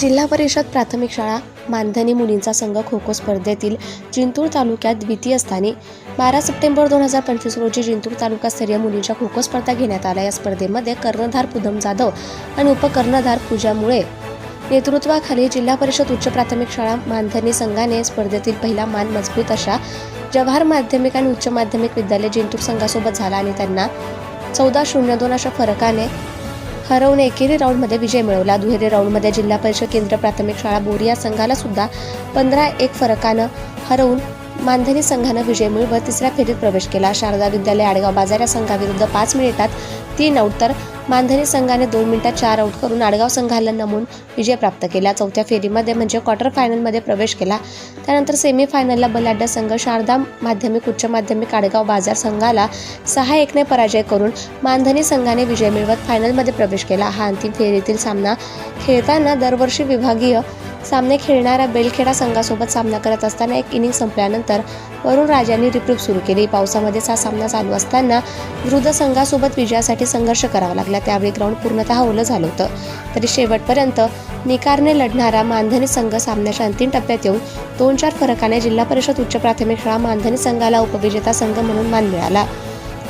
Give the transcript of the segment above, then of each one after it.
जिल्हा परिषद प्राथमिक शाळा मानधनी मुलींचा संघ खो खो स्पर्धेतील जिंतूर तालुक्यात द्वितीय स्थानी. बारा सप्टेंबर दोन हजार पंचवीस रोजी जिंतूर तालुकास्तरीय मुलींच्या खो खो स्पर्धा घेण्यात आल्या. या स्पर्धेमध्ये कर्णधार पुदम जाधव आणि उपकर्णधार पूजा मुळे नेतृत्वाखाली जिल्हा परिषद उच्च प्राथमिक शाळा मानधनी संघाने स्पर्धेतील पहिला मान मजबूत अशा जवाहर माध्यमिक आणि उच्च माध्यमिक विद्यालय जिंतूर संघासोबत झाला आणि त्यांना चौदा शून्य दोन अशा फरकाने हरवून एकेरी राऊंडमध्ये विजय मिळवला. दुहेरी राऊंडमध्ये जिल्हा परिषद केंद्र प्राथमिक शाळा बोरिया संघाला सुद्धा पंधरा एक फरकानं हरवून मानधनी संघानं विजय मिळवत तिसऱ्या फेरीत प्रवेश केला. शारदा विद्यालय आडगाव बाजार या संघाविरुद्ध पाच मिनिटात तीन आऊट तर मानधनी संघाने दोन मिनिटात चार आऊट करून आडगाव संघाला नमून विजय प्राप्त केला. चौथ्या फेरीमध्ये म्हणजे क्वार्टर फायनलमध्ये प्रवेश केला. त्यानंतर सेमीफायनलला बलाढ्य संघ शारदा माध्यमिक उच्च माध्यमिक आडगाव बाजार संघाला सहा एकने पराजय करून मानधनी संघाने विजय मिळवत फायनलमध्ये प्रवेश केला. हा अंतिम फेरीतील सामना खेळताना दरवर्षी विभागीय सामने खेळणाऱ्या बेलखेडा संघासोबत सामना करत असताना एक इनिंग संपल्यानंतर वरुण राजांनी रिप्रूप सुरू केली. पावसामध्ये हा सामना चालू असताना वृद्ध संघासोबत विजयासाठी संघर्ष करावा लागला. त्यावेळी ग्राउंड पूर्णतः ओलं झालं होतं. तरी शेवटपर्यंत निकारने लढणारा मानधनी संघ सामन्याच्या अंतिम टप्प्यात येऊन दोन चार फरकाने जिल्हा परिषद उच्च प्राथमिक शाळा मानधनी संघाला उपविजेता संघ म्हणून मान मिळाला.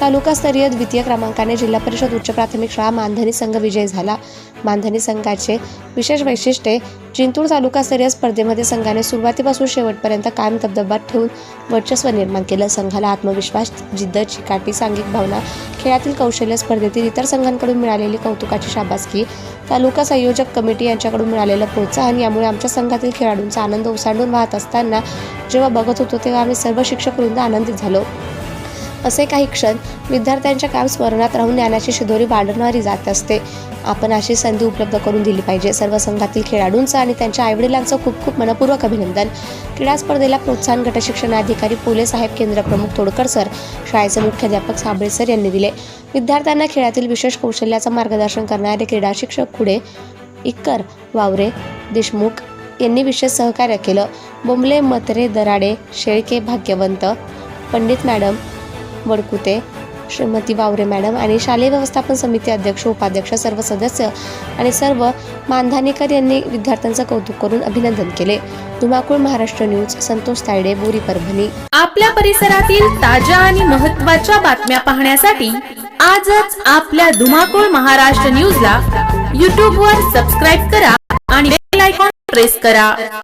तालुकास्तरीय द्वितीय क्रमांकाने जिल्हा परिषद उच्च प्राथमिक शाळा मानधनी संघ विजय झाला. मानधनी संघाचे विशेष वैशिष्ट्ये जिंतूर तालुकास्तरीय स्पर्धेमध्ये संघाने सुरुवातीपासून शेवटपर्यंत कायम दबदबा ठेवून वर्चस्व निर्माण केलं. संघाला आत्मविश्वास जिद्द चिकाटी सांघिक भावना खेळातील कौशल्य स्पर्धेतील इतर संघांकडून मिळालेली कौतुकाची शाबासकी तालुका संयोजक कमिटी यांच्याकडून मिळालेलं प्रोत्साहन यामुळे आमच्या संघातील खेळाडूंचा आनंद ओसांडून वाहत असताना जेव्हा बघत होतो तेव्हा आम्ही सर्व शिक्षक वृंद आनंदित झालो. असे काही क्षण विद्यार्थ्यांच्या काम स्मरणात राहून ज्ञानाची शिदोरी वाढवणारी जात असते. आपण अशी संधी उपलब्ध करून दिली पाहिजे. सर्व संघातील खेळाडूंचं आणि त्यांच्या आईवडिलांचं खूप खूप मनपूर्वक अभिनंदन. क्रीडा स्पर्धेला प्रोत्साहन गट शिक्षणाधिकारी पोले साहेब केंद्र प्रमुख तोडकर सर शाळेचे मुख्याध्यापक साबळे सर यांनी दिले. विद्यार्थ्यांना खेळातील विशेष कौशल्याचं मार्गदर्शन करणारे क्रीडा शिक्षक खुडे इक्कर वावरे देशमुख यांनी विशेष सहकार्य केलं. बोंबले मतरे दराडे शेळके भाग्यवंत पंडित मॅडम वडकुते श्रीमती वावरे मॅडम आणि शालेय व्यवस्थापन समिती अध्यक्ष उपाध्यक्ष सर्व सदस्य आणि सर्व मानधानेकर यांनी विद्यार्थ्यांचं कौतुक करून अभिनंदन केले. धुमाकूळ महाराष्ट्र न्यूज संतोष तायडे बोरी परभणी. आपल्या परिसरातील ताज्या आणि महत्त्वाच्या बातम्या पाहण्यासाठी आजच आपल्या धुमाकूळ महाराष्ट्र न्यूजला यूट्यूबवर वर सबस्क्राईब करा आणि बेल आयकॉन प्रेस करा.